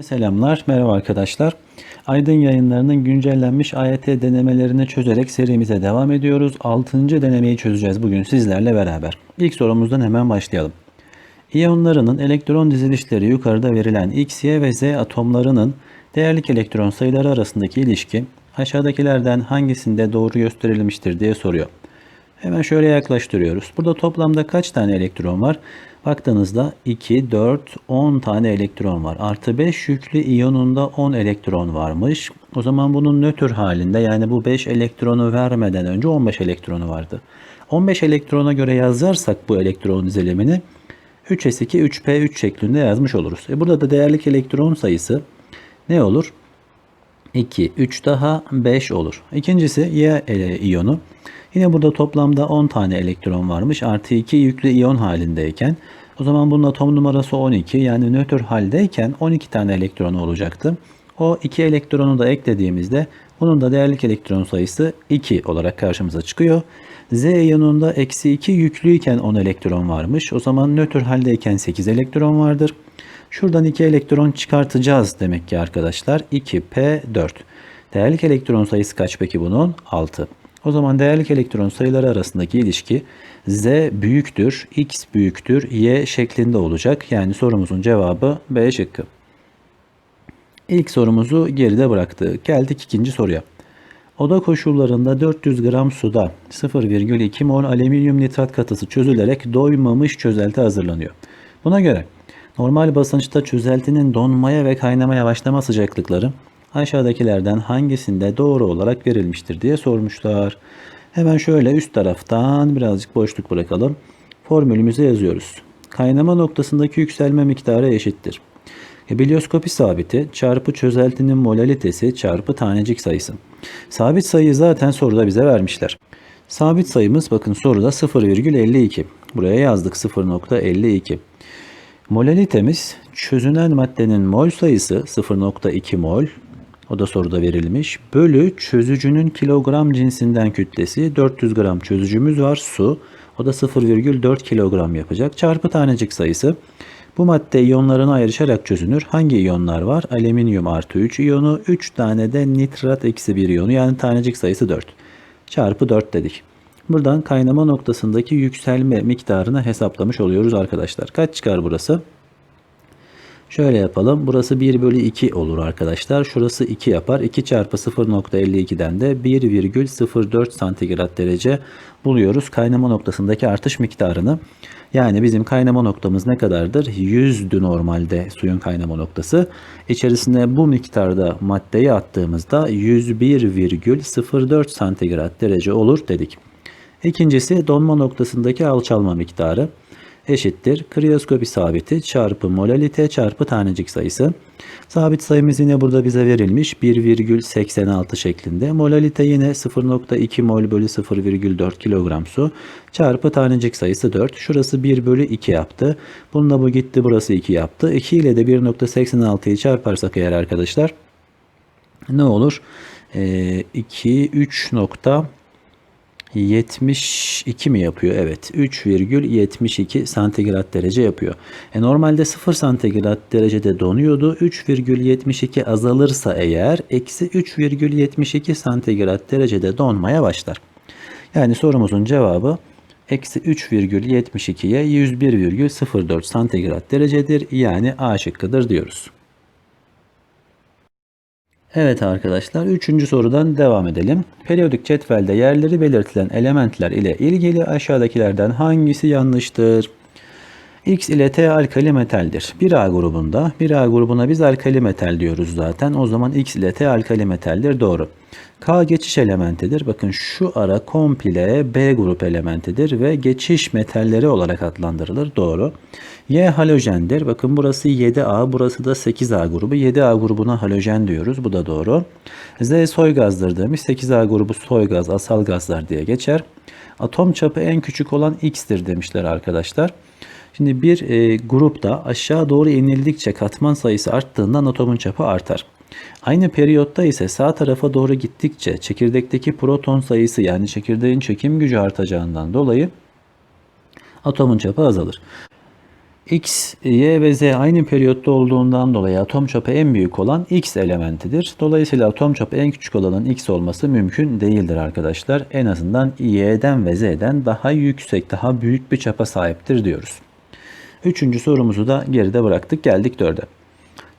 Selamlar, merhaba arkadaşlar. Aydın yayınlarının güncellenmiş AYT denemelerini çözerek serimize devam ediyoruz. 6. denemeyi çözeceğiz bugün sizlerle beraber. İlk sorumuzdan hemen başlayalım. İyonlarının elektron dizilişleri yukarıda verilen X, Y ve Z atomlarının değerlik elektron sayıları arasındaki ilişki aşağıdakilerden hangisinde doğru gösterilmiştir diye soruyor. Hemen şöyle yaklaştırıyoruz. Burada toplamda kaç tane elektron var? Baktığınızda 2, 4, 10 tane elektron var. Artı 5 yüklü iyonunda 10 elektron varmış. O zaman bunun nötr halinde yani bu 5 elektronu vermeden önce 15 elektronu vardı. 15 elektrona göre yazarsak bu elektron dizilimini 3s2 3p3 şeklinde yazmış oluruz. E burada da değerlik elektron sayısı ne olur? 2, 3 daha 5 olur. İkincisi Y ele- iyonu. Yine burada toplamda 10 tane elektron varmış. Artı 2 yüklü iyon halindeyken. O zaman bunun atom numarası 12. Yani nötr haldeyken 12 tane elektronu olacaktı. O 2 elektronu da eklediğimizde bunun da değerlik elektron sayısı 2 olarak karşımıza çıkıyor. Z iyonunda eksi 2 yüklüyken 10 elektron varmış. O zaman nötr haldeyken 8 elektron vardır. Şuradan 2 elektron çıkartacağız demek ki arkadaşlar. 2p4. Değerlik elektron sayısı kaç peki bunun? 6. O zaman değerlik elektron sayıları arasındaki ilişki z büyüktür, x büyüktür, y şeklinde olacak. Yani sorumuzun cevabı B şıkkı. İlk sorumuzu geride bıraktık. Geldik ikinci soruya. Oda koşullarında 400 gram suda 0,2 mol alüminyum nitrat katısı çözülerek doymamış çözelti hazırlanıyor. Buna göre normal basınçta çözeltinin donmaya ve kaynamaya başlama sıcaklıkları aşağıdakilerden hangisinde doğru olarak verilmiştir diye sormuşlar. Hemen şöyle üst taraftan birazcık boşluk bırakalım. Formülümüze yazıyoruz. Kaynama noktasındaki yükselme miktarı eşittir. Heliyoskopi sabiti çarpı çözeltinin molalitesi çarpı tanecik sayısı. Sabit sayıyı zaten soruda bize vermişler. Sabit sayımız bakın soruda 0,52. Buraya yazdık 0.52. Molalitemiz çözünen maddenin mol sayısı 0.2 mol. O da soruda verilmiş. Bölü çözücünün kilogram cinsinden kütlesi 400 gram çözücümüz var su. O da 0,4 kilogram yapacak. Çarpı tanecik sayısı. Bu madde iyonlarına ayrışarak çözünür. Hangi iyonlar var? Alüminyum artı 3 iyonu. 3 tane de nitrat eksi 1 iyonu. Yani tanecik sayısı 4. Çarpı 4 dedik. Buradan kaynama noktasındaki yükselme miktarını hesaplamış oluyoruz arkadaşlar. Kaç çıkar burası? Şöyle yapalım. Burası 1 bölü 2 olur arkadaşlar. Şurası 2 yapar. 2 çarpı 0.52'den de 1,04 santigrat derece buluyoruz. Kaynama noktasındaki artış miktarını. Yani bizim kaynama noktamız ne kadardır? 100'dü normalde suyun kaynama noktası. İçerisine bu miktarda maddeyi attığımızda 101,04 santigrat derece olur dedik. İkincisi donma noktasındaki alçalma miktarı eşittir. Kriyoskopi sabiti çarpı molalite çarpı tanecik sayısı. Sabit sayımız yine burada bize verilmiş 1,86 şeklinde. Molalite yine 0,2 mol bölü 0,4 kilogram su çarpı tanecik sayısı 4. Şurası 1 bölü 2 yaptı. Bununla bu gitti burası 2 yaptı. 2 ile de 1,86'yı çarparsak eğer arkadaşlar ne olur? Ee, 2, 3 nokta 72 mi yapıyor? Evet. 3,72 santigrat derece yapıyor. E normalde 0 santigrat derecede donuyordu. 3,72 azalırsa eğer eksi 3,72 santigrat derecede donmaya başlar. Yani sorumuzun cevabı eksi 3,72'ye 101,04 santigrat derecedir. Yani A şıkkıdır diyoruz. Evet arkadaşlar 3. sorudan devam edelim. Periyodik cetvelde yerleri belirtilen elementler ile ilgili aşağıdakilerden hangisi yanlıştır? X ile T alkali metaldir. 1A grubunda, 1A grubuna biz alkali metal diyoruz zaten. O zaman X ile T alkali metaldir. Doğru. K geçiş elementidir. Bakın şu ara komple B grup elementidir ve geçiş metalleri olarak adlandırılır. Doğru. Y halojendir. Bakın burası 7A, burası da 8A grubu. 7A grubuna halojen diyoruz. Bu da doğru. Z soy gazdır demiş. 8A grubu soy gaz, asal gazlar diye geçer. Atom çapı en küçük olan X'tir demişler arkadaşlar. Şimdi bir e, grupta aşağı doğru inildikçe katman sayısı arttığından atomun çapı artar. Aynı periyotta ise sağ tarafa doğru gittikçe çekirdekteki proton sayısı yani çekirdeğin çekim gücü artacağından dolayı atomun çapı azalır. X, Y ve Z aynı periyotta olduğundan dolayı atom çapı en büyük olan X elementidir. Dolayısıyla atom çapı en küçük olanın X olması mümkün değildir arkadaşlar. En azından Y'den ve Z'den daha yüksek, daha büyük bir çapa sahiptir diyoruz. Üçüncü sorumuzu da geride bıraktık. Geldik dörde.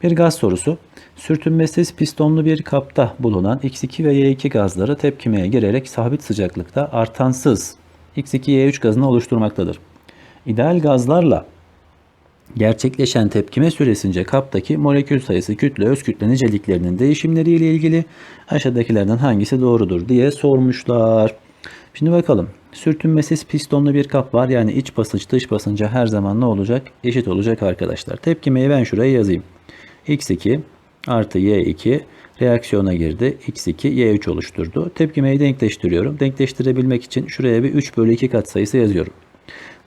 Bir gaz sorusu. Sürtünmesiz pistonlu bir kapta bulunan X2 ve Y2 gazları tepkimeye girerek sabit sıcaklıkta artansız X2Y3 gazını oluşturmaktadır. İdeal gazlarla gerçekleşen tepkime süresince kaptaki molekül sayısı, kütle, öz kütle niceliklerinin değişimleriyle ilgili aşağıdakilerden hangisi doğrudur diye sormuşlar. Şimdi bakalım. Sürtünmesiz pistonlu bir kap var. Yani iç basınç dış basınca her zaman ne olacak? Eşit olacak arkadaşlar. Tepkimeyi ben şuraya yazayım. X2 artı Y2 reaksiyona girdi. X2 Y3 oluşturdu. Tepkimeyi denkleştiriyorum. Denkleştirebilmek için şuraya bir 3 bölü 2 katsayısı yazıyorum.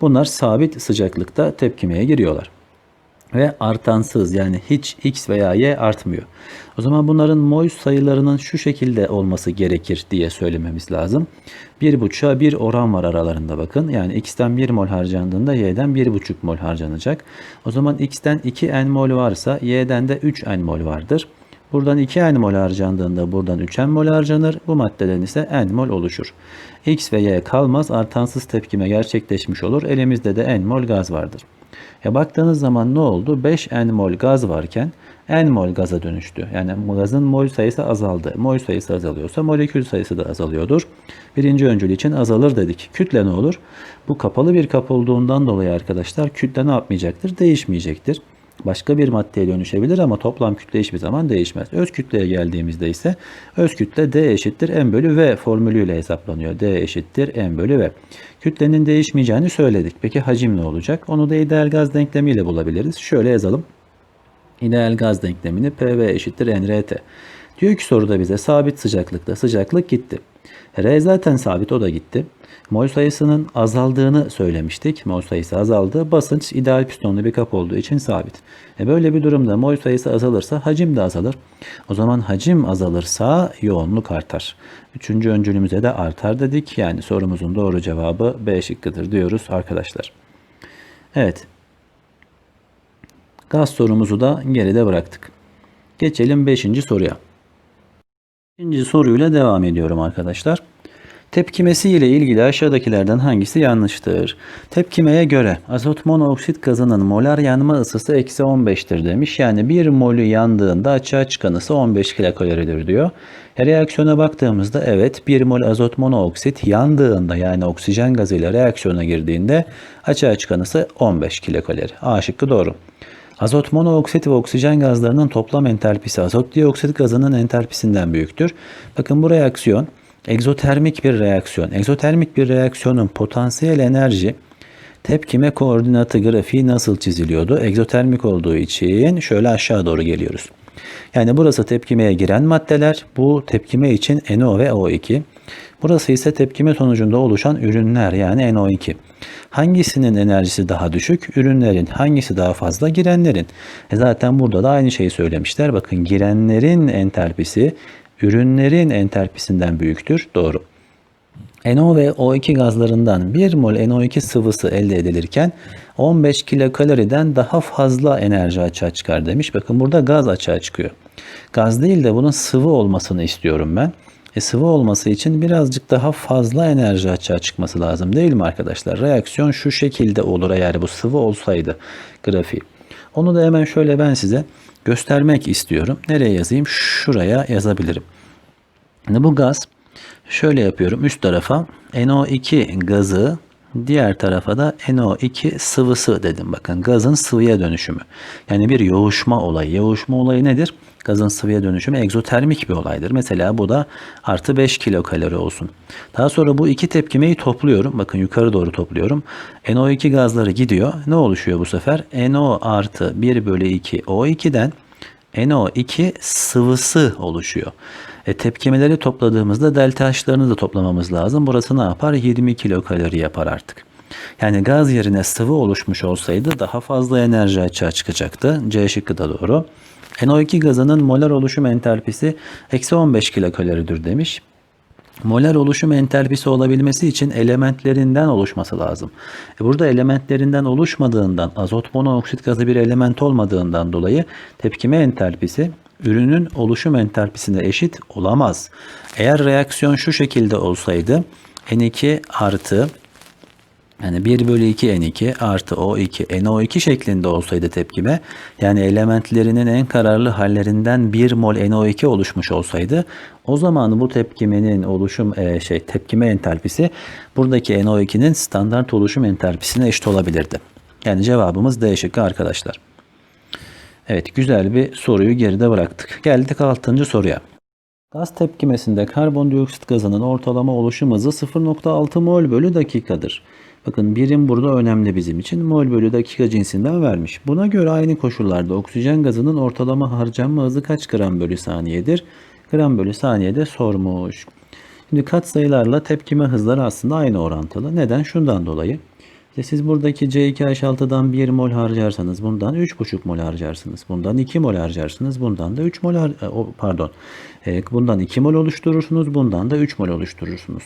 Bunlar sabit sıcaklıkta tepkimeye giriyorlar. Ve artansız yani hiç X veya Y artmıyor. O zaman bunların mol sayılarının şu şekilde olması gerekir diye söylememiz lazım. 1,5'a 1 oran var aralarında bakın. Yani X'ten 1 mol harcandığında Y'den 1,5 mol harcanacak. O zaman X'ten 2 N mol varsa Y'den de 3 N mol vardır. Buradan 2 N mol harcandığında buradan 3 N mol harcanır. Bu maddeden ise N mol oluşur. X ve Y kalmaz artansız tepkime gerçekleşmiş olur. Elimizde de N mol gaz vardır. Ya baktığınız zaman ne oldu? 5 N mol gaz varken N mol gaza dönüştü. Yani gazın mol sayısı azaldı. Mol sayısı azalıyorsa molekül sayısı da azalıyordur. Birinci öncül için azalır dedik. Kütle ne olur? Bu kapalı bir kap olduğundan dolayı arkadaşlar kütle ne yapmayacaktır? Değişmeyecektir başka bir maddeye dönüşebilir ama toplam kütle hiçbir zaman değişmez. Öz kütleye geldiğimizde ise öz kütle D eşittir M bölü V formülüyle hesaplanıyor. D eşittir M bölü V. Kütlenin değişmeyeceğini söyledik. Peki hacim ne olacak? Onu da ideal gaz denklemiyle bulabiliriz. Şöyle yazalım. İdeal gaz denklemini PV eşittir NRT. Diyor ki soruda bize sabit sıcaklıkta sıcaklık gitti. R zaten sabit o da gitti. Mol sayısının azaldığını söylemiştik. Mol sayısı azaldı. Basınç ideal pistonlu bir kap olduğu için sabit. E böyle bir durumda mol sayısı azalırsa hacim de azalır. O zaman hacim azalırsa yoğunluk artar. Üçüncü öncülümüze de artar dedik. Yani sorumuzun doğru cevabı B şıkkıdır diyoruz arkadaşlar. Evet. Gaz sorumuzu da geride bıraktık. Geçelim 5. soruya. 5. soruyla devam ediyorum arkadaşlar. Tepkimesi ile ilgili aşağıdakilerden hangisi yanlıştır? Tepkimeye göre azot monoksit gazının molar yanma ısısı eksi 15'tir demiş. Yani bir molü yandığında açığa çıkan ısı 15 kilokaloridir diyor. E, reaksiyona baktığımızda evet 1 mol azot monoksit yandığında yani oksijen gazıyla reaksiyona girdiğinde açığa çıkan ısı 15 kilokalori. A şıkkı doğru. Azot monoksit ve oksijen gazlarının toplam entalpisi azot dioksit gazının entalpisinden büyüktür. Bakın bu reaksiyon egzotermik bir reaksiyon. Egzotermik bir reaksiyonun potansiyel enerji tepkime koordinatı grafiği nasıl çiziliyordu? Egzotermik olduğu için şöyle aşağı doğru geliyoruz. Yani burası tepkimeye giren maddeler. Bu tepkime için NO ve O2. Burası ise tepkime sonucunda oluşan ürünler yani NO2. Hangisinin enerjisi daha düşük? Ürünlerin. Hangisi daha fazla? Girenlerin. E zaten burada da aynı şeyi söylemişler. Bakın girenlerin entalpisi ürünlerin entalpisinden büyüktür. Doğru. NO ve O2 gazlarından 1 mol NO2 sıvısı elde edilirken 15 kilokaloriden daha fazla enerji açığa çıkar demiş. Bakın burada gaz açığa çıkıyor. Gaz değil de bunun sıvı olmasını istiyorum ben. E, sıvı olması için birazcık daha fazla enerji açığa çıkması lazım değil mi arkadaşlar? Reaksiyon şu şekilde olur eğer bu sıvı olsaydı grafiği. Onu da hemen şöyle ben size göstermek istiyorum. Nereye yazayım? Şuraya yazabilirim. Bu gaz şöyle yapıyorum. Üst tarafa NO2 gazı diğer tarafa da NO2 sıvısı dedim. Bakın gazın sıvıya dönüşümü. Yani bir yoğuşma olayı. Yoğuşma olayı nedir? Gazın sıvıya dönüşümü egzotermik bir olaydır. Mesela bu da artı 5 kilokalori olsun. Daha sonra bu iki tepkimeyi topluyorum. Bakın yukarı doğru topluyorum. NO2 gazları gidiyor. Ne oluşuyor bu sefer? NO artı 1 bölü 2 O2'den NO2 sıvısı oluşuyor. E, tepkimeleri topladığımızda delta H'larını da toplamamız lazım. Burası ne yapar? 20 kilokalori yapar artık. Yani gaz yerine sıvı oluşmuş olsaydı daha fazla enerji açığa çıkacaktı. C şıkkı da doğru. NO2 gazının molar oluşum entalpisi eksi 15 kilokaloridir demiş. Molar oluşum entalpisi olabilmesi için elementlerinden oluşması lazım. E burada elementlerinden oluşmadığından, azot monoksit gazı bir element olmadığından dolayı tepkime entalpisi ürünün oluşum entalpisine eşit olamaz. Eğer reaksiyon şu şekilde olsaydı N2 artı yani 1 bölü 2 N2 artı O2 NO2 şeklinde olsaydı tepkime yani elementlerinin en kararlı hallerinden 1 mol NO2 oluşmuş olsaydı o zaman bu tepkimenin oluşum e, şey tepkime entalpisi buradaki NO2'nin standart oluşum entalpisine eşit olabilirdi. Yani cevabımız D şıkkı arkadaşlar. Evet güzel bir soruyu geride bıraktık. Geldik 6. soruya. Gaz tepkimesinde karbondioksit gazının ortalama oluşum hızı 0.6 mol bölü dakikadır. Bakın birim burada önemli bizim için. Mol bölü dakika cinsinden vermiş. Buna göre aynı koşullarda oksijen gazının ortalama harcanma hızı kaç gram bölü saniyedir? Gram bölü saniyede sormuş. Şimdi katsayılarla tepkime hızları aslında aynı orantılı. Neden? Şundan dolayı. İşte siz buradaki C2H6'dan 1 mol harcarsanız bundan 3,5 mol harcarsınız. Bundan 2 mol harcarsınız. Bundan da 3 mol har e, pardon. E, bundan 2 mol oluşturursunuz. Bundan da 3 mol oluşturursunuz.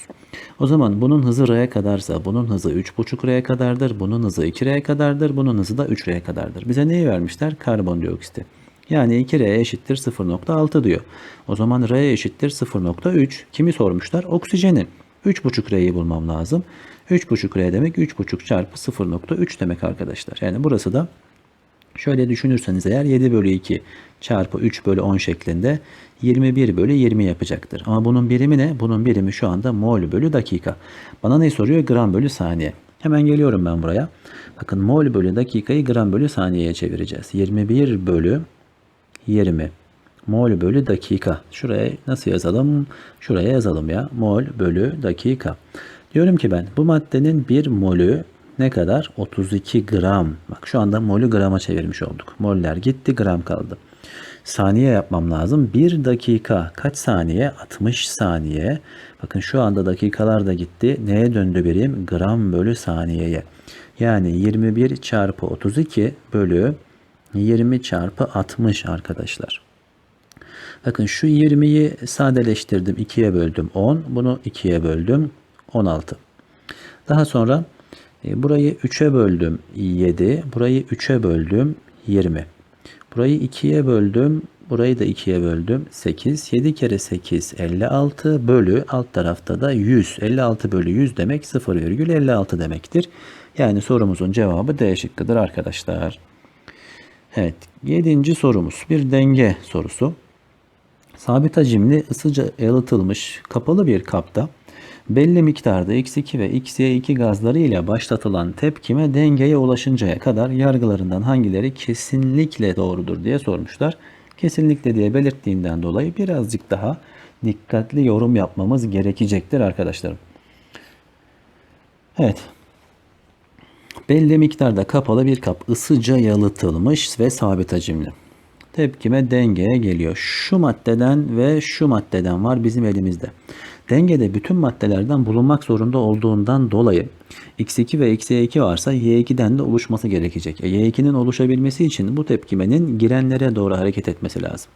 O zaman bunun hızı R'ye kadarsa bunun hızı 3,5 R'ye kadardır. Bunun hızı 2 R'ye kadardır. Bunun hızı da 3 R'ye kadardır. Bize neyi vermişler? Karbondioksiti. Yani 2R eşittir 0.6 diyor. O zaman R eşittir 0.3. Kimi sormuşlar? Oksijeni. 3.5 R'yi bulmam lazım. 3.5 R demek 3.5 çarpı 0.3 demek arkadaşlar. Yani burası da şöyle düşünürseniz eğer 7 bölü 2 çarpı 3 bölü 10 şeklinde 21 bölü 20 yapacaktır. Ama bunun birimi ne? Bunun birimi şu anda mol bölü dakika. Bana ne soruyor? Gram bölü saniye. Hemen geliyorum ben buraya. Bakın mol bölü dakikayı gram bölü saniyeye çevireceğiz. 21 bölü 20 mol bölü dakika. Şuraya nasıl yazalım? Şuraya yazalım ya. Mol bölü dakika. Diyorum ki ben bu maddenin bir molü ne kadar? 32 gram. Bak şu anda molü grama çevirmiş olduk. Moller gitti gram kaldı. Saniye yapmam lazım. 1 dakika kaç saniye? 60 saniye. Bakın şu anda dakikalar da gitti. Neye döndü birim? Gram bölü saniyeye. Yani 21 çarpı 32 bölü 20 çarpı 60 arkadaşlar. Bakın şu 20'yi sadeleştirdim. 2'ye böldüm 10. Bunu 2'ye böldüm. 16. Daha sonra e, burayı 3'e böldüm 7. Burayı 3'e böldüm 20. Burayı 2'ye böldüm. Burayı da 2'ye böldüm. 8. 7 kere 8 56 bölü alt tarafta da 100. 56 bölü 100 demek 0,56 demektir. Yani sorumuzun cevabı D şıkkıdır arkadaşlar. Evet. 7. sorumuz bir denge sorusu. Sabit hacimli ısıca yalıtılmış kapalı bir kapta belli miktarda X2 ve XY2 gazları ile başlatılan tepkime dengeye ulaşıncaya kadar yargılarından hangileri kesinlikle doğrudur diye sormuşlar. Kesinlikle diye belirttiğinden dolayı birazcık daha dikkatli yorum yapmamız gerekecektir arkadaşlarım. Evet. Belli miktarda kapalı bir kap ısıca yalıtılmış ve sabit hacimli tepkime dengeye geliyor. Şu maddeden ve şu maddeden var bizim elimizde. Dengede bütün maddelerden bulunmak zorunda olduğundan dolayı X2 ve X2 varsa Y2'den de oluşması gerekecek. E, Y2'nin oluşabilmesi için bu tepkimenin girenlere doğru hareket etmesi lazım.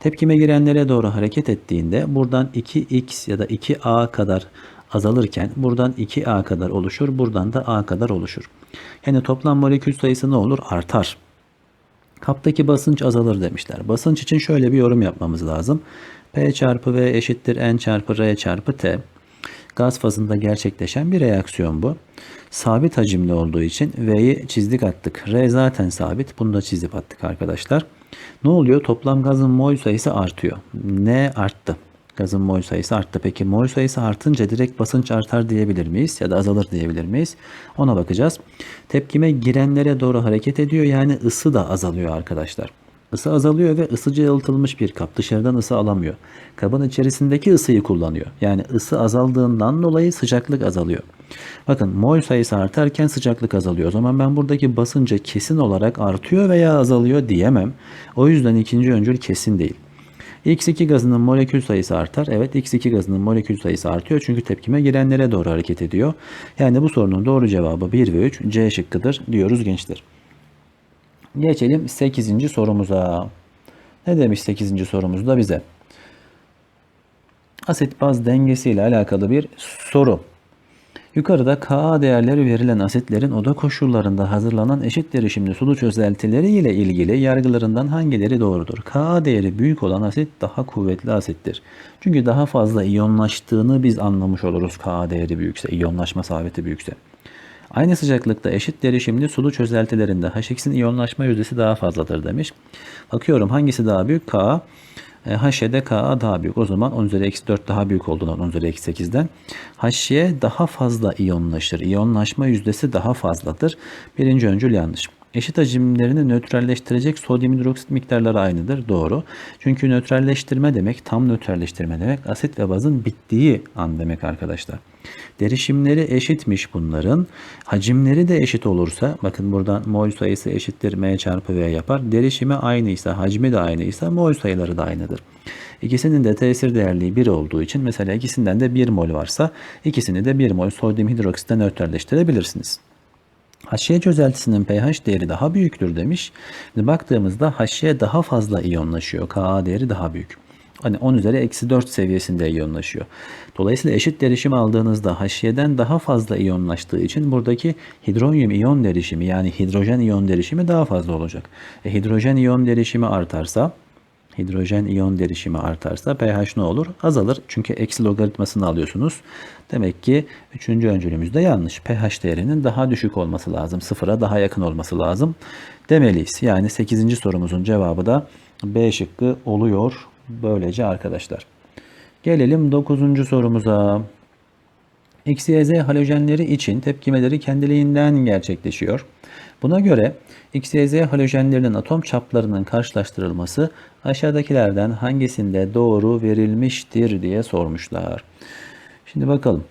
Tepkime girenlere doğru hareket ettiğinde buradan 2X ya da 2A kadar azalırken buradan 2A kadar oluşur, buradan da A kadar oluşur. Yani toplam molekül sayısı ne olur? Artar. Kaptaki basınç azalır demişler. Basınç için şöyle bir yorum yapmamız lazım. P çarpı V eşittir N çarpı R çarpı T. Gaz fazında gerçekleşen bir reaksiyon bu. Sabit hacimli olduğu için V'yi çizdik attık. R zaten sabit. Bunu da çizip attık arkadaşlar. Ne oluyor? Toplam gazın mol sayısı artıyor. Ne arttı? Gazın mol sayısı arttı. Peki mol sayısı artınca direkt basınç artar diyebilir miyiz? Ya da azalır diyebilir miyiz? Ona bakacağız. Tepkime girenlere doğru hareket ediyor. Yani ısı da azalıyor arkadaşlar. Isı azalıyor ve ısıcı yalıtılmış bir kap dışarıdan ısı alamıyor. Kabın içerisindeki ısıyı kullanıyor. Yani ısı azaldığından dolayı sıcaklık azalıyor. Bakın mol sayısı artarken sıcaklık azalıyor. O zaman ben buradaki basınca kesin olarak artıyor veya azalıyor diyemem. O yüzden ikinci öncül kesin değil. X2 gazının molekül sayısı artar. Evet X2 gazının molekül sayısı artıyor. Çünkü tepkime girenlere doğru hareket ediyor. Yani bu sorunun doğru cevabı 1 ve 3 C şıkkıdır diyoruz gençler. Geçelim 8. sorumuza. Ne demiş 8. sorumuzda bize? Asit baz dengesi ile alakalı bir soru. Yukarıda Ka değerleri verilen asitlerin oda koşullarında hazırlanan eşit derişimli sulu çözeltileri ile ilgili yargılarından hangileri doğrudur? Ka değeri büyük olan asit daha kuvvetli asittir. Çünkü daha fazla iyonlaştığını biz anlamış oluruz Ka değeri büyükse, iyonlaşma sabiti büyükse. Aynı sıcaklıkta eşit derişimli sulu çözeltilerinde H2'in iyonlaşma yüzdesi daha fazladır demiş. Bakıyorum hangisi daha büyük? Ka. E, HY'de Ka daha büyük. O zaman 10 üzeri eksi 4 daha büyük olduğundan 10 üzeri eksi 8'den. HY daha fazla iyonlaşır. İyonlaşma yüzdesi daha fazladır. Birinci öncül yanlış. Eşit hacimlerini nötralleştirecek sodyum hidroksit miktarları aynıdır. Doğru. Çünkü nötralleştirme demek, tam nötralleştirme demek asit ve bazın bittiği an demek arkadaşlar. Derişimleri eşitmiş bunların. Hacimleri de eşit olursa, bakın buradan mol sayısı eşittir m çarpı v yapar. Derişimi aynıysa, hacmi de aynıysa mol sayıları da aynıdır. İkisinin de tesir değerliği 1 olduğu için mesela ikisinden de 1 mol varsa ikisini de 1 mol sodyum hidroksitle nötralleştirebilirsiniz. HY çözeltisinin pH değeri daha büyüktür demiş. Baktığımızda HY daha fazla iyonlaşıyor. Ka değeri daha büyük. Hani 10 üzeri eksi 4 seviyesinde iyonlaşıyor. Dolayısıyla eşit derişim aldığınızda HY'den daha fazla iyonlaştığı için buradaki hidronyum iyon derişimi yani hidrojen iyon derişimi daha fazla olacak. E, hidrojen iyon derişimi artarsa hidrojen iyon derişimi artarsa pH ne olur? Azalır. Çünkü eksi logaritmasını alıyorsunuz. Demek ki üçüncü öncülümüz de yanlış. pH değerinin daha düşük olması lazım. Sıfıra daha yakın olması lazım demeliyiz. Yani 8. sorumuzun cevabı da B şıkkı oluyor. Böylece arkadaşlar. Gelelim 9. sorumuza. X, halojenleri için tepkimeleri kendiliğinden gerçekleşiyor. Buna göre X, Y, halojenlerinin atom çaplarının karşılaştırılması aşağıdakilerden hangisinde doğru verilmiştir diye sormuşlar. Şimdi bakalım.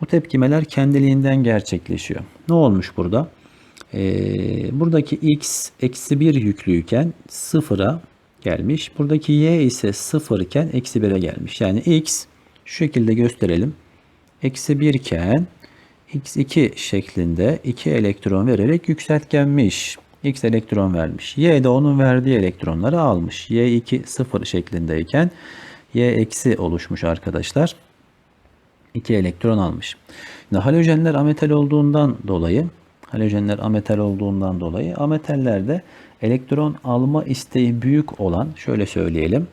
Bu tepkimeler kendiliğinden gerçekleşiyor. Ne olmuş burada? Ee, buradaki X eksi 1 yüklüyken sıfıra gelmiş. Buradaki Y ise 0 iken eksi 1'e gelmiş. Yani X şu şekilde gösterelim. Eksi 1 iken X2 şeklinde 2 elektron vererek yükseltgenmiş. X elektron vermiş. Y de onun verdiği elektronları almış. Y2 0 şeklindeyken Y eksi oluşmuş arkadaşlar. 2 elektron almış. Şimdi halojenler ametal olduğundan dolayı halojenler ametal olduğundan dolayı ametallerde elektron alma isteği büyük olan şöyle söyleyelim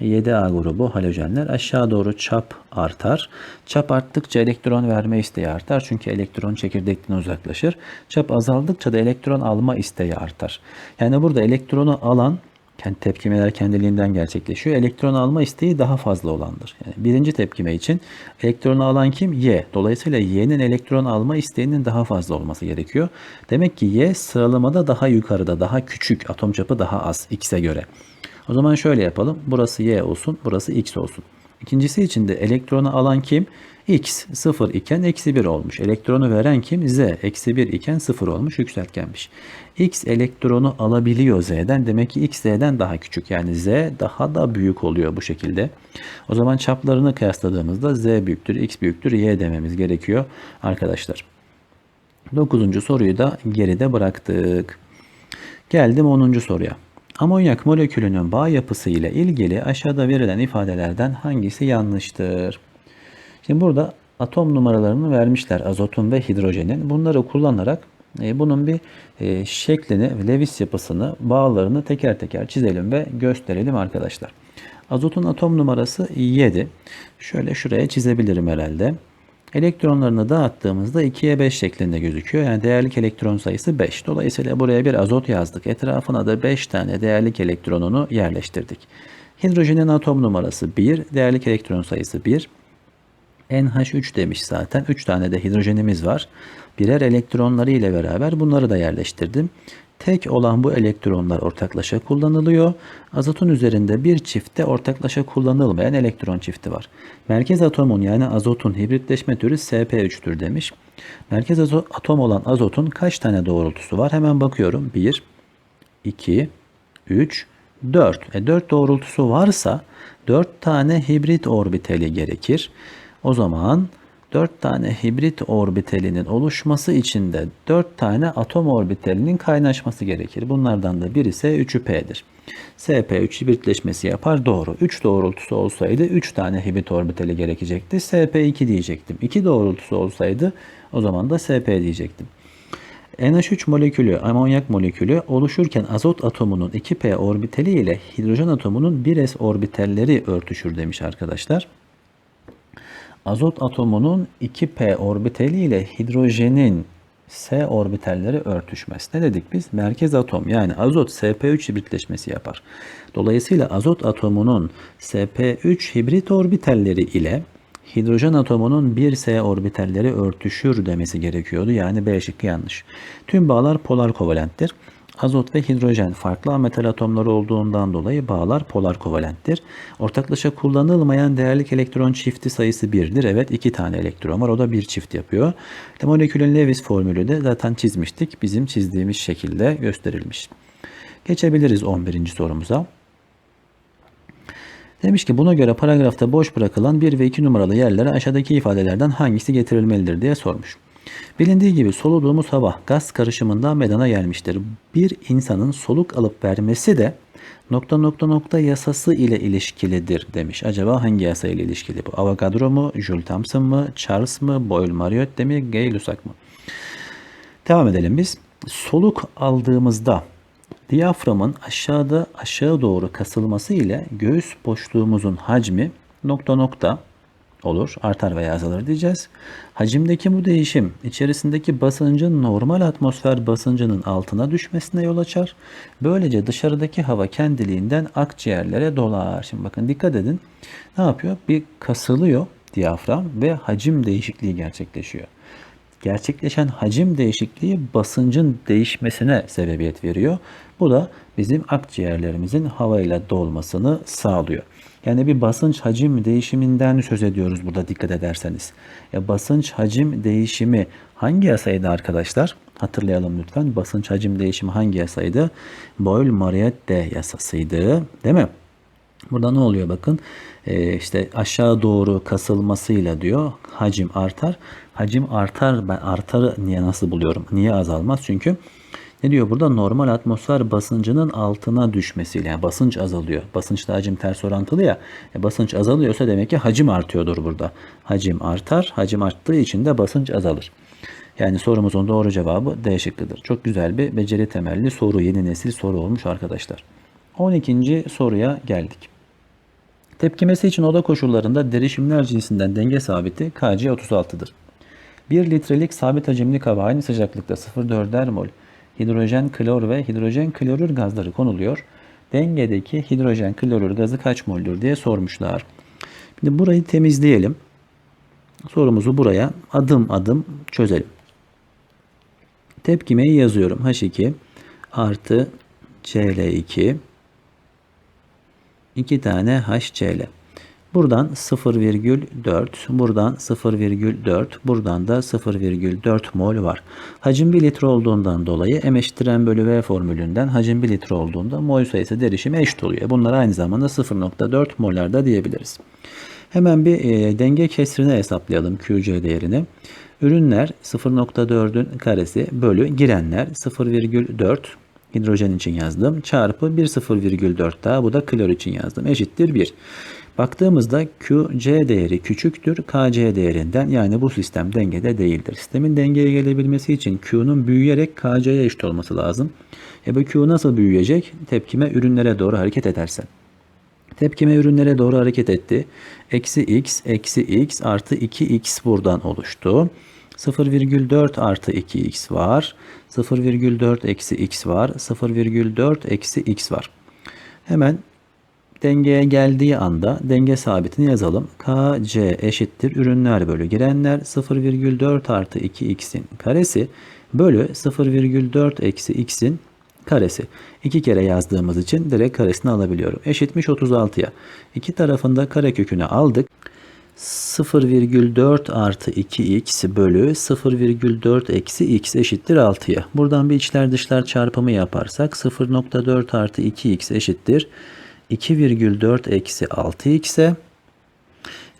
7A grubu halojenler aşağı doğru çap artar. Çap arttıkça elektron verme isteği artar. Çünkü elektron çekirdekten uzaklaşır. Çap azaldıkça da elektron alma isteği artar. Yani burada elektronu alan kendi tepkimeler kendiliğinden gerçekleşiyor. Elektron alma isteği daha fazla olandır. Yani birinci tepkime için elektronu alan kim? Y. Dolayısıyla Y'nin elektron alma isteğinin daha fazla olması gerekiyor. Demek ki Y sıralamada daha yukarıda, daha küçük, atom çapı daha az X'e göre. O zaman şöyle yapalım. Burası Y olsun, burası X olsun. İkincisi için de elektronu alan kim? X 0 iken eksi 1 olmuş. Elektronu veren kim? Z eksi 1 iken 0 olmuş yükseltgenmiş. X elektronu alabiliyor Z'den. Demek ki X Z'den daha küçük. Yani Z daha da büyük oluyor bu şekilde. O zaman çaplarını kıyasladığımızda Z büyüktür, X büyüktür, Y dememiz gerekiyor arkadaşlar. Dokuzuncu soruyu da geride bıraktık. Geldim 10. soruya. Amonyak molekülünün bağ yapısı ile ilgili aşağıda verilen ifadelerden hangisi yanlıştır? Şimdi burada atom numaralarını vermişler azotun ve hidrojenin. Bunları kullanarak e, bunun bir e, şeklini, Lewis yapısını, bağlarını teker teker çizelim ve gösterelim arkadaşlar. Azotun atom numarası 7. Şöyle şuraya çizebilirim herhalde. Elektronlarını dağıttığımızda 2'ye 5 şeklinde gözüküyor. Yani değerlik elektron sayısı 5. Dolayısıyla buraya bir azot yazdık. Etrafına da 5 tane değerlik elektronunu yerleştirdik. Hidrojenin atom numarası 1, değerlik elektron sayısı 1. NH3 demiş zaten. 3 tane de hidrojenimiz var. Birer elektronları ile beraber bunları da yerleştirdim. Tek olan bu elektronlar ortaklaşa kullanılıyor. Azotun üzerinde bir çifte ortaklaşa kullanılmayan elektron çifti var. Merkez atomun yani azotun hibritleşme türü sp3'tür demiş. Merkez atom olan azotun kaç tane doğrultusu var? Hemen bakıyorum. 1, 2, 3, 4. E 4 doğrultusu varsa 4 tane hibrit orbitali gerekir. O zaman 4 tane hibrit orbitalinin oluşması için de 4 tane atom orbitalinin kaynaşması gerekir. Bunlardan da biri ise 3'ü P'dir. SP3 hibritleşmesi yapar. Doğru. 3 doğrultusu olsaydı 3 tane hibrit orbitali gerekecekti. SP2 diyecektim. 2 doğrultusu olsaydı o zaman da SP diyecektim. NH3 molekülü, amonyak molekülü oluşurken azot atomunun 2p orbitali ile hidrojen atomunun 1s orbitalleri örtüşür demiş arkadaşlar. Azot atomunun 2p orbitali ile hidrojenin s orbitalleri örtüşmez. Ne dedik biz? Merkez atom yani azot sp3 hibritleşmesi yapar. Dolayısıyla azot atomunun sp3 hibrit orbitalleri ile hidrojen atomunun 1s orbitalleri örtüşür demesi gerekiyordu. Yani B şıkkı yanlış. Tüm bağlar polar kovalenttir. Azot ve hidrojen farklı metal atomları olduğundan dolayı bağlar polar kovalenttir. Ortaklaşa kullanılmayan değerlik elektron çifti sayısı 1'dir. Evet 2 tane elektron var. O da bir çift yapıyor. İşte molekülün Lewis formülü de zaten çizmiştik. Bizim çizdiğimiz şekilde gösterilmiş. Geçebiliriz 11. sorumuza. Demiş ki buna göre paragrafta boş bırakılan 1 ve 2 numaralı yerlere aşağıdaki ifadelerden hangisi getirilmelidir diye sormuş. Bilindiği gibi soluduğumuz hava gaz karışımından meydana gelmiştir. Bir insanın soluk alıp vermesi de nokta nokta nokta yasası ile ilişkilidir demiş. Acaba hangi yasa ile ilişkili bu? Avogadro mu, Jules Thomson mı, Charles mı, Boyle-Mariotte mi, Gay-Lussac mı? Devam edelim biz. Soluk aldığımızda diyaframın aşağıda aşağı doğru kasılması ile göğüs boşluğumuzun hacmi nokta nokta olur. Artar veya azalır diyeceğiz. Hacimdeki bu değişim içerisindeki basıncın normal atmosfer basıncının altına düşmesine yol açar. Böylece dışarıdaki hava kendiliğinden akciğerlere dolar. Şimdi bakın dikkat edin. Ne yapıyor? Bir kasılıyor diyafram ve hacim değişikliği gerçekleşiyor. Gerçekleşen hacim değişikliği basıncın değişmesine sebebiyet veriyor. Bu da bizim akciğerlerimizin havayla dolmasını sağlıyor. Yani bir basınç hacim değişiminden söz ediyoruz burada dikkat ederseniz. Ya basınç hacim değişimi hangi yasaydı arkadaşlar? Hatırlayalım lütfen. Basınç hacim değişimi hangi yasaydı? Boyle-Mariotte yasasıydı. Değil mi? Burada ne oluyor bakın. Ee, işte aşağı doğru kasılmasıyla diyor hacim artar. Hacim artar ben artarı niye nasıl buluyorum? Niye azalmaz? Çünkü ne diyor burada? Normal atmosfer basıncının altına düşmesiyle. Yani basınç azalıyor. Basınçla hacim ters orantılı ya. E basınç azalıyorsa demek ki hacim artıyordur burada. Hacim artar. Hacim arttığı için de basınç azalır. Yani sorumuzun doğru cevabı D şıkkıdır. Çok güzel bir beceri temelli soru. Yeni nesil soru olmuş arkadaşlar. 12. soruya geldik. Tepkimesi için oda koşullarında derişimler cinsinden denge sabiti Kc36'dır. 1 litrelik sabit hacimli kaba aynı sıcaklıkta 0,4'er mol hidrojen klor ve hidrojen klorür gazları konuluyor. Dengedeki hidrojen klorür gazı kaç moldür diye sormuşlar. Şimdi burayı temizleyelim. Sorumuzu buraya adım adım çözelim. Tepkimeyi yazıyorum. H2 artı Cl2 2 tane HCl. Buradan 0,4, buradan 0,4, buradan da 0,4 mol var. Hacim 1 litre olduğundan dolayı M eşittir M bölü V formülünden hacim 1 litre olduğunda mol sayısı derişimi eşit oluyor. Bunlar aynı zamanda 0,4 molarda diyebiliriz. Hemen bir e, denge kesrini hesaplayalım QC değerini. Ürünler 0.4'ün karesi bölü girenler 0,4 hidrojen için yazdım. Çarpı 1 0,4 daha bu da klor için yazdım. Eşittir 1. Baktığımızda QC değeri küçüktür KC değerinden yani bu sistem dengede değildir. Sistemin dengeye gelebilmesi için Q'nun büyüyerek KC'ye eşit olması lazım. E bu Q nasıl büyüyecek? Tepkime ürünlere doğru hareket ederse. Tepkime ürünlere doğru hareket etti. Eksi x, eksi x artı 2x buradan oluştu. 0,4 artı 2x var. 0,4 eksi x var. 0,4 eksi x var. Hemen dengeye geldiği anda denge sabitini yazalım. KC eşittir ürünler bölü girenler 0,4 artı 2x'in karesi bölü 0,4 eksi x'in karesi. İki kere yazdığımız için direkt karesini alabiliyorum. Eşitmiş 36'ya. İki tarafında kare kökünü aldık. 0,4 artı 2x bölü 0,4 eksi x eşittir 6'ya. Buradan bir içler dışlar çarpımı yaparsak 0,4 artı 2x eşittir 2,4 eksi 6x'e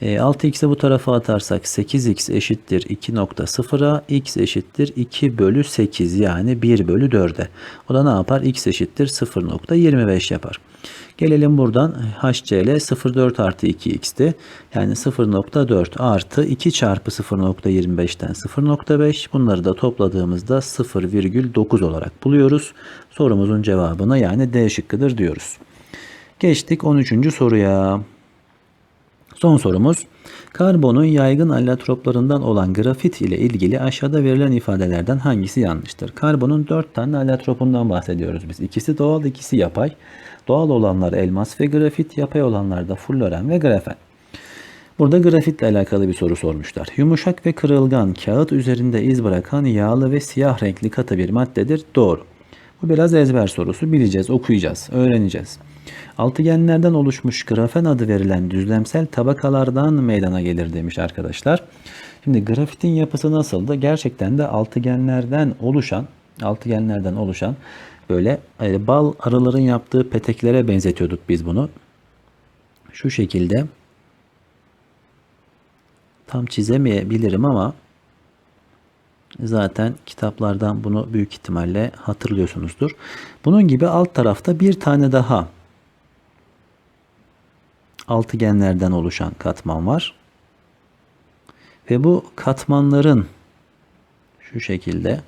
E, 6x'i bu tarafa atarsak 8x eşittir 2.0'a x eşittir 2 bölü 8 yani 1 bölü 4'e. O da ne yapar? x eşittir 0.25 yapar. Gelelim buradan HCl 0.4 artı 2x'ti. Yani 0.4 artı 2 çarpı 0.25'ten 0.5 bunları da topladığımızda 0,9 olarak buluyoruz. Sorumuzun cevabına yani D şıkkıdır diyoruz. Geçtik 13. soruya. Son sorumuz. Karbonun yaygın allotroplarından olan grafit ile ilgili aşağıda verilen ifadelerden hangisi yanlıştır? Karbonun 4 tane allotropundan bahsediyoruz biz. İkisi doğal, ikisi yapay. Doğal olanlar elmas ve grafit, yapay olanlar da fulloren ve grafen. Burada grafitle alakalı bir soru sormuşlar. Yumuşak ve kırılgan, kağıt üzerinde iz bırakan yağlı ve siyah renkli katı bir maddedir. Doğru. Bu biraz ezber sorusu. Bileceğiz, okuyacağız, öğreneceğiz. Altıgenlerden oluşmuş grafen adı verilen düzlemsel tabakalardan meydana gelir demiş arkadaşlar. Şimdi grafitin yapısı nasıldı? Gerçekten de altıgenlerden oluşan, altıgenlerden oluşan böyle e, bal arıların yaptığı peteklere benzetiyorduk biz bunu. Şu şekilde tam çizemeyebilirim ama zaten kitaplardan bunu büyük ihtimalle hatırlıyorsunuzdur. Bunun gibi alt tarafta bir tane daha altıgenlerden oluşan katman var. Ve bu katmanların şu şekilde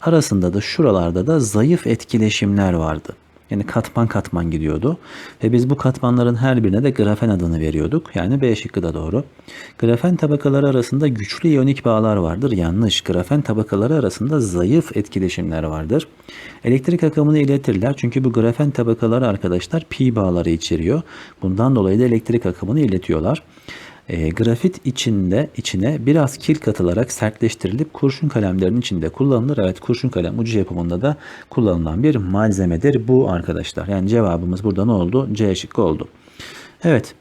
arasında da şuralarda da zayıf etkileşimler vardı. Yani katman katman gidiyordu. Ve biz bu katmanların her birine de grafen adını veriyorduk. Yani B şıkkı da doğru. Grafen tabakaları arasında güçlü iyonik bağlar vardır. Yanlış. Grafen tabakaları arasında zayıf etkileşimler vardır. Elektrik akımını iletirler. Çünkü bu grafen tabakaları arkadaşlar pi bağları içeriyor. Bundan dolayı da elektrik akımını iletiyorlar. E, grafit içinde içine biraz kil katılarak sertleştirilip kurşun kalemlerin içinde kullanılır. Evet kurşun kalem ucu yapımında da kullanılan bir malzemedir bu arkadaşlar. Yani cevabımız burada ne oldu? C şıkkı oldu. Evet.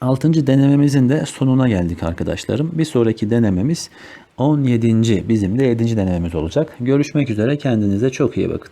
Altıncı denememizin de sonuna geldik arkadaşlarım. Bir sonraki denememiz 17. bizim de 7. denememiz olacak. Görüşmek üzere kendinize çok iyi bakın.